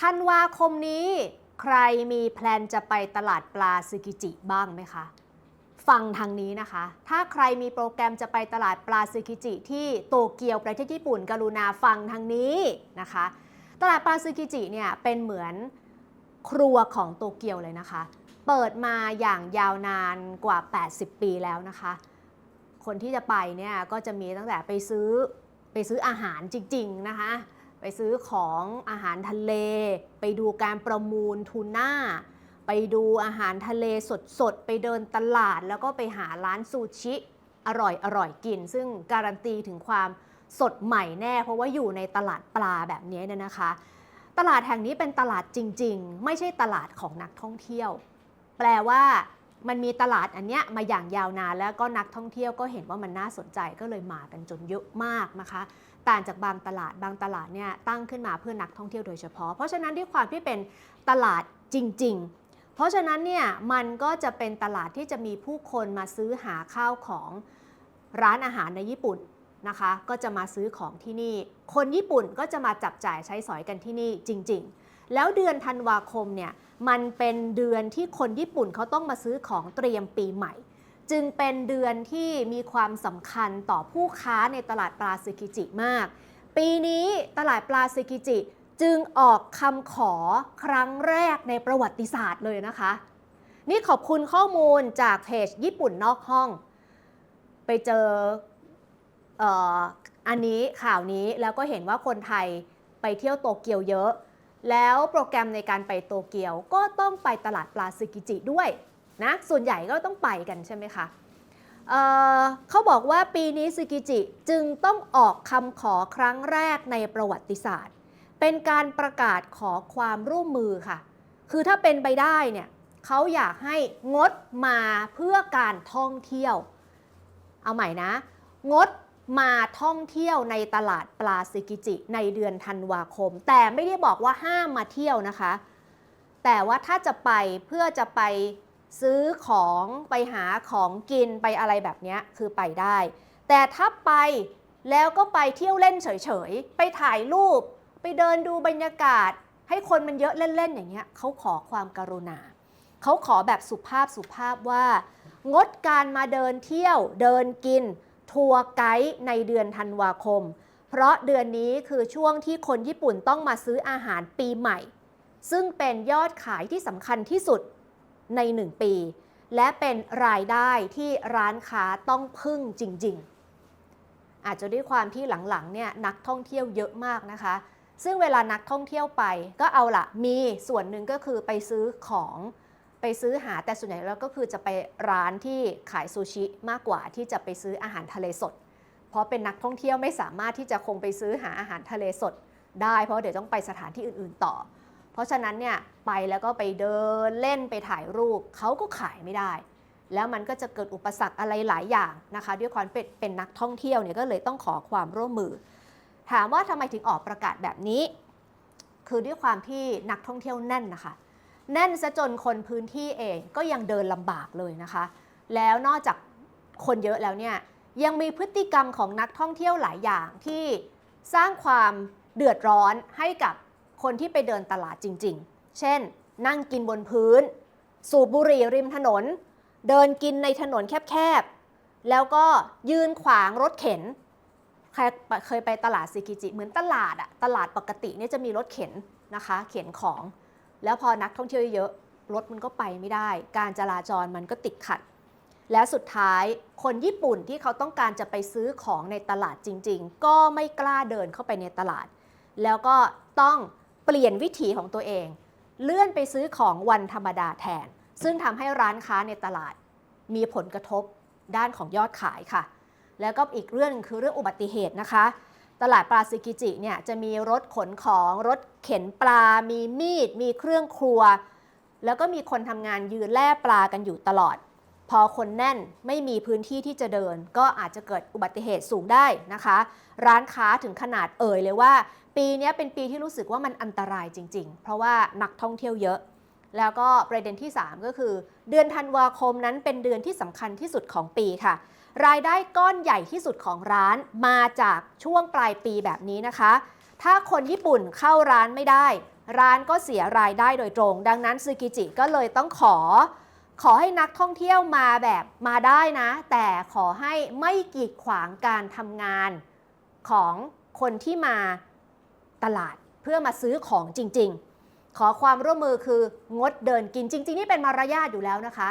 ธันวาคมนี้ใครมีแพลนจะไปตลาดปลาซึกิจิบ้างไหมคะ ฟังทางนี้นะคะ ถ้าใครมีโปรแกรมจะไปตลาดปลาซึกิจิที่โตเกียวประเทศญี่ปุ่น กรุณาฟังทางนี้นะคะ ตลาดปลาซึกิจิเนี่ยเป็นเหมือนครัวของโตเกียวเลยนะคะ เปิดมาอย่างยาวนานกว่า 80 ปีแล้วนะคะ คนที่จะไปเนี่ยก็จะมีตั้งแต่ไปซื้อไปซื้ออาหารจริง ๆ นะคะ ไปซื้อของอาหารทะเล ไปดูการประมูลทูน่า ไปดูอาหารทะเลสดๆ ไปเดินตลาด แล้วก็ไปหาร้านซูชิ อร่อยอร่อยกิน ซึ่งการันตีถึงความสดใหม่แน่ เพราะว่าอยู่ในตลาดปลาแบบนี้เนี่ยนะคะ ตลาดแห่งนี้เป็นตลาดจริง ๆ ไม่ใช่ตลาดของนักท่องเที่ยว แปลว่า มันมีตลาดอันเนี้ยมาอย่างยาวนานแล้วก็นักท่องเที่ยวก็เห็นว่ามันน่าสนใจก็เลยมากันจนเยอะมากนะคะ ต่างจากบางตลาดบางตลาดเนี่ยตั้งขึ้นมาเพื่อนักท่องเที่ยวโดยเฉพาะ เพราะฉะนั้นด้วยความที่เป็นตลาดจริง ๆ เพราะฉะนั้นเนี่ยมันก็จะเป็นตลาดที่จะมีผู้คนมาซื้อหาข้าวของร้านอาหารในญี่ปุ่นนะคะ ก็จะมาซื้อของที่นี่ คนญี่ปุ่นก็จะมาจับจ่ายใช้สอยกันที่นี่จริง ๆ แล้วเดือนธันวาคมเนี่ยมันเป็นเดือนที่คนญี่ปุ่นเขาต้องมาซื้อของเตรียมปีใหม่ จึงเป็นเดือนที่มีความสำคัญต่อผู้ค้าในตลาดปลาซึกิจิมาก ปีนี้ตลาดปลาซึกิจิจึงออกคำขอครั้งแรกในประวัติศาสตร์เลยนะคะ นี่ขอบคุณข้อมูลจากเพจญี่ปุ่นนอกห้อง ไปเจอเอออันนี้ข่าวนี้แล้วก็เห็นว่าคนไทยไปเที่ยวโตเกียวเยอะ แล้วโปรแกรมในการไปโตเกียวก็ต้องไปตลาดปลาซึกิจิด้วยนะส่วนใหญ่ก็ต้องไปกันใช่ไหมคะเเขาบอกว่าปีนี้ซึกิจิจึงต้องออกคำขอครั้งแรกในประวัติศาสตร์ เป็นการประกาศขอความร่วมมือค่ะ คือถ้าเป็นไปได้เนี่ยเขาอยากให้งดมาเพื่อการท่องเที่ยว เอาใหม่นะ งด มาท่องเที่ยวในตลาดปลาซึกิจิในเดือนธันวาคม แต่ไม่ได้บอกว่าห้ามมาเที่ยวนะคะ แต่ว่าถ้าจะไปเพื่อจะไปซื้อของไปหาของกินไปอะไรแบบนี้คือไปได้ แต่ถ้าไปแล้วก็ไปเที่ยวเล่นเฉยๆ ไปถ่ายรูป ไปเดินดูบรรยากาศ ให้คนมันเยอะเล่นๆ อย่างเงี้ยเขาขอความกรุณาเขาขอแบบสุภาพสุภาพว่า งดการมาเดินเที่ยวเดินกิน ทัวร์ไกด์ในเดือนธันวาคม เพราะเดือนนี้คือช่วงที่คนญี่ปุ่นต้องมาซื้ออาหารปีใหม่ ซึ่งเป็นยอดขายที่สำคัญที่สุดใน 1 ปี และเป็นรายได้ที่ร้านค้าต้องพึ่งจริง ๆ อาจจะด้วยความที่หลังๆเนี่ยนักท่องเที่ยวเยอะมากนะคะ ซึ่งเวลานักท่องเที่ยวไปก็เอาละมีส่วนหนึ่งก็คือไปซื้อของ ไปซื้อหาแต่ส่วนใหญ่แล้วก็คือจะไปร้านที่ขายซูชิมากกว่าที่จะไปซื้ออาหารทะเลสด เพราะเป็นนักท่องเที่ยวไม่สามารถที่จะคงไปซื้อหาอาหารทะเลสด ได้เพราะเดี๋ยวต้องไปสถานที่อื่นๆต่อ เพราะฉะนั้นเนี่ยไปแล้วก็ไปเดินเล่นไปถ่ายรูปเขาก็ขายไม่ได้ แล้วมันก็จะเกิดอุปสรรคอะไรหลายอย่างนะคะ ด้วยความเป็นเป็นนักท่องเที่ยวเนี่ยก็เลยต้องขอความร่วมมือ ถามว่าทำไมถึงออกประกาศแบบนี้ คือด้วยความที่นักท่องเที่ยวแน่นนะคะ แน่นซะจนคนพื้นที่เองก็ยังเดินลำบากเลยนะคะ แล้วนอกจากคนเยอะแล้วเนี่ยยังมีพฤติกรรมของนักท่องเที่ยวหลายอย่างที่สร้างความเดือดร้อนให้กับคนที่ไปเดินตลาดจริง ๆ เช่น นั่งกินบนพื้น สูบบุหรี่ริมถนน เดินกินในถนนแคบๆ แล้วก็ยืนขวางรถเข็นใครเคยไปตลาดซิกิจิ เหมือนตลาดอะตลาดปกติเนี่ยจะมีรถเข็นนะคะ เข็นของ แล้วพอนักท่องเที่ยวเยอะรถมันก็ไปไม่ได้ การจราจรมันก็ติดขัด แล้วสุดท้ายคนญี่ปุ่นที่เขาต้องการจะไปซื้อของในตลาดจริง ๆ ก็ไม่กล้าเดินเข้าไปในตลาด แล้วก็ต้องเปลี่ยนวิถีของตัวเอง เลื่อนไปซื้อของวันธรรมดาแทน ซึ่งทำให้ร้านค้าในตลาด มีผลกระทบด้านของยอดขายค่ะ แล้วก็อีกเรื่องหนึ่งคือเรื่องอุบัติเหตุนะคะ ตลาดปลาซึกิจิเนี่ยจะมีรถขนของรถเข็นปลา มีมีด มีเครื่องครัว แล้วก็มีคนทำงานยืนแล่ปลากันอยู่ตลอด พอคนแน่นไม่มีพื้นที่ที่จะเดิน ก็อาจจะเกิดอุบัติเหตุสูงได้นะคะ ร้านค้าถึงขนาดเอ่ยเลยว่า ปีนี้เป็นปีที่รู้สึกว่ามันอันตรายจริง ๆ เพราะว่านักท่องเที่ยวเยอะ แล้วก็ประเด็นที่ 3 ก็คือ เดือนธันวาคมนั้นเป็นเดือนที่สำคัญที่สุดของปีค่ะ รายได้ก้อนใหญ่ที่สุดของร้านมาจากช่วงปลายปีแบบนี้นะคะ ถ้าคนญี่ปุ่นเข้าร้านไม่ได้ ร้านก็เสียรายได้โดยตรง ดังนั้นซึกิจิก็เลยต้องขอ ขอให้นักท่องเที่ยวมาแบบมาได้นะ แต่ขอให้ไม่กีดขวางการทำงานของคนที่มาตลาดเพื่อมาซื้อของจริง ๆ ขอความร่วมมือคืองดเดินกินจริง ๆ นี่เป็นมารยาทอยู่แล้วนะคะ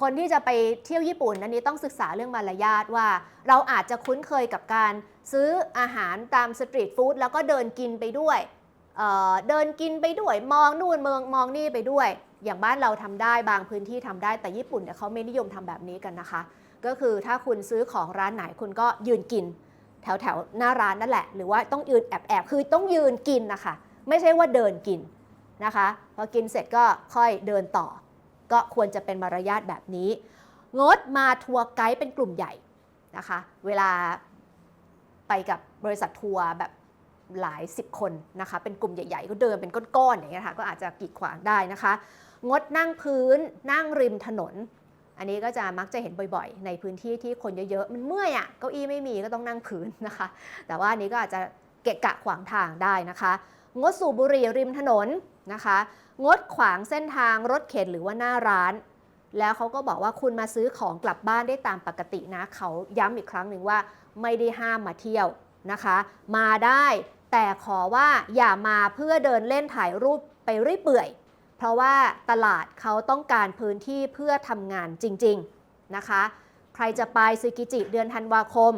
คนที่จะไปเที่ยวญี่ปุ่นอันนี้ต้องศึกษาเรื่องมารยาทว่า เราอาจจะคุ้นเคยกับการซื้ออาหารตามสตรีทฟู้ดแล้วก็เดินกินไปด้วยเเดินกินไปด้วยมองนู่นเมืองมองนี่ไปด้วย อย่างบ้านเราทำได้บางพื้นที่ทำได้แต่ญี่ปุ่นเนี่ยเขาไม่นิยมทำแบบนี้กันนะคะ ก็คือถ้าคุณซื้อของร้านไหนคุณก็ยืนกิน แถวแถวหน้าร้านนั่นแหละ หรือว่าต้องยืนแอบแอบคือต้องยืนกินนะคะไม่ใช่ว่าเดินกินนะคะ พอกินเสร็จก็ค่อยเดินต่อ ก็ควรจะเป็นมารยาทแบบนี้ งดมาทัวร์ไกด์เป็นกลุ่มใหญ่นะคะ เวลาไปกับบริษัททัวร์แบบหลายสิบคนนะคะ เป็นกลุ่มใหญ่ ๆ ก็เดินเป็นก้อนๆอย่างเงี้ยค่ะก็อาจจะกีดขวางได้นะคะ งดนั่งพื้นนั่งริมถนน อันนี้ก็จะมักจะเห็นบ่อยๆ ในพื้นที่ที่คนเยอะๆ มันเมื่อยอะ่ะเก้าอี้ไม่มีก็ต้องนั่งพื้นนะคะ แต่ว่าอันนี้ก็อาจจะเกะกะขวางทางได้นะคะ งดสูบบุหรี่ริมถนนนะคะ งดขวางเส้นทางรถเข็นหรือว่าหน้าร้าน แล้วเขาก็บอกว่าคุณมาซื้อของกลับบ้านได้ตามปกตินะ เขาย้ำอีกครั้งหนึ่งว่าไม่ได้ห้ามมาเที่ยวนะคะ มาได้แต่ขอว่าอย่ามาเพื่อเดินเล่นถ่ายรูปไปเรื่อยเปื่อย เพราะว่าตลาดเขาต้องการพื้นที่เพื่อทำงานจริง ๆนะคะ ใครจะไปซึกิจิเดือนธันวาคม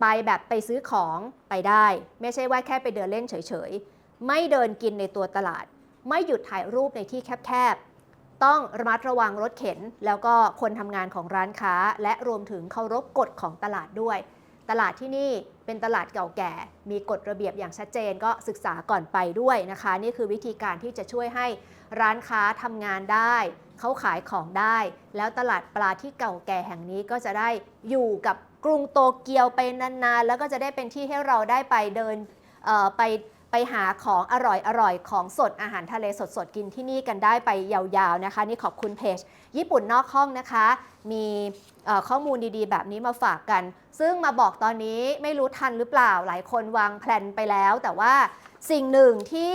ไปแบบไปซื้อของไปได้ ไม่ใช่ว่าแค่ไปเดินเล่นเฉยๆ ไม่เดินกินในตัวตลาด ไม่หยุดถ่ายรูปในที่แคบๆ ต้องระมัดระวังรถเข็น แล้วก็คนทำงานของร้านค้า และรวมถึงเคารพกฎของตลาดด้วย ตลาดที่นี่เป็นตลาดเก่าแก่ มีกฎระเบียบอย่างชัดเจนก็ศึกษาก่อนไปด้วยนะคะ นี่คือวิธีการที่จะช่วยให้ร้านค้าทำงานได้เขาขายของได้ แล้วตลาดปลาที่เก่าแก่แห่งนี้ก็จะได้อยู่กับกรุงโตเกียวไปนานๆ แล้วก็จะได้เป็นที่ให้เราได้ไปเดินไป ไปหาของอร่อยอร่อยของสดอาหารทะเลสดๆกินที่นี่กันได้ไปยาวๆนะคะ นี่ขอบคุณเพจ ญี่ปุ่นนอกห้องนะคะ มีข้อมูลดีๆ แบบนี้มาฝากกัน ซึ่งมาบอกตอนนี้ไม่รู้ทันหรือเปล่าหลายคนวางแผนไปแล้ว แต่ว่าสิ่งหนึ่งที่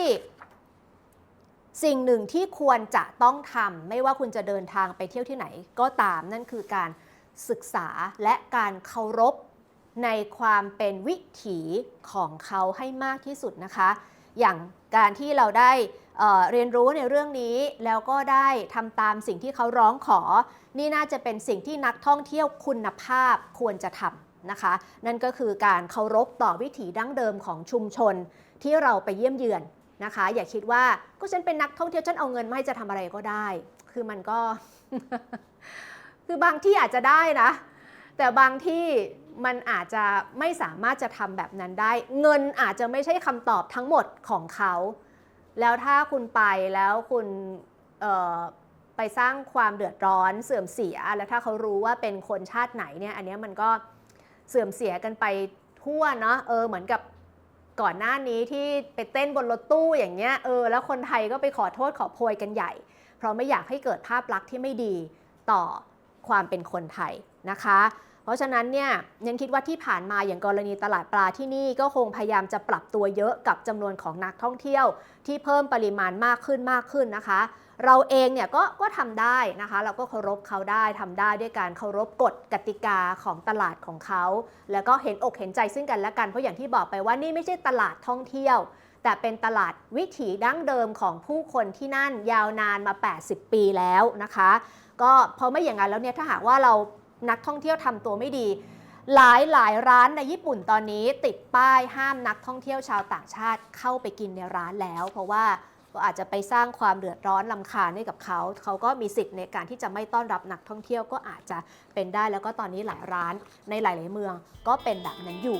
สิ่งหนึ่งที่ควรจะต้องทำไม่ว่าคุณจะเดินทางไปเที่ยวที่ไหนก็ตามนั่นคือการศึกษาและการเคารพ ในความเป็นวิถีของเขาให้มากที่สุดนะคะ อย่างการที่เราได้เเรียนรู้ในเรื่องนี้แล้วก็ได้ทำตามสิ่งที่เขาร้องขอ นี่น่าจะเป็นสิ่งที่นักท่องเที่ยวคุณภาพควรจะทำนะคะ นั่นก็คือการเคารพต่อวิถีดั้งเดิมของชุมชนที่เราไปเยี่ยมเยือนนะคะ อย่าคิดว่าก็ฉันเป็นนักท่องเที่ยวฉันเอาเงินมาให้จะทำอะไรก็ได้ คือมันก็ คือบางที่อาจจะได้นะ แต่บางที่มันอาจจะไม่สามารถจะทำแบบนั้นได้ เงินอาจจะไม่ใช่คำตอบทั้งหมดของเขา แล้วถ้าคุณไปแล้วคุณไปสร้างความเดือดร้อนเสื่อมเสีย แล้วถ้าเขารู้ว่าเป็นคนชาติไหนเนี่ยอันนี้มันก็เสื่อมเสียกันไปทั่วเนาะเออเหมือนกับก่อนหน้านี้ที่ไปเต้นบนรถตู้อย่างเงี้ยเออแล้วคนไทยก็ไปขอโทษขอโพยกันใหญ่ เพราะไม่อยากให้เกิดภาพลักษณ์ที่ไม่ดีต่อความเป็นคนไทย นะคะ เพราะฉะนั้นเนี่ยยังคิดว่าที่ผ่านมาอย่างกรณีตลาดปลาที่นี่ก็คงพยายามจะปรับตัวเยอะกับจำนวนของนักท่องเที่ยว ที่เพิ่มปริมาณมากขึ้นมากขึ้นนะคะ เราเองเนี่ยก็ก็ทำได้นะคะ เราก็เคารพเขาได้ทำได้ด้วยการเคารพกฎกติกาของตลาดของเขา แล้วก็เห็นอกเห็นใจซึ่งกันและกันเพราะอย่างที่บอกไปว่านี่ไม่ใช่ตลาดท่องเที่ยวแต่เป็นตลาดวิถีดั้งเดิมของผู้คนที่นั่นยาวนานมา 80 ปีแล้วนะคะ ก็พอไม่อย่างนั้นแล้วเนี่ยถ้าหากว่าเรา นักท่องเที่ยวทำตัวไม่ดี หลายหลายร้านในญี่ปุ่นตอนนี้ติดป้ายห้ามนักท่องเที่ยวชาวต่างชาติเข้าไปกินในร้านแล้ว เพราะว่าก็อาจจะไปสร้างความเดือดร้อนลำคาญให้กับเขา เขาก็มีสิทธิ์ในการที่จะไม่ต้อนรับนักท่องเที่ยวก็อาจจะเป็นได้ แล้วก็ตอนนี้หลายร้านในหลาย ๆ เมืองก็เป็นแบบนั้นอยู่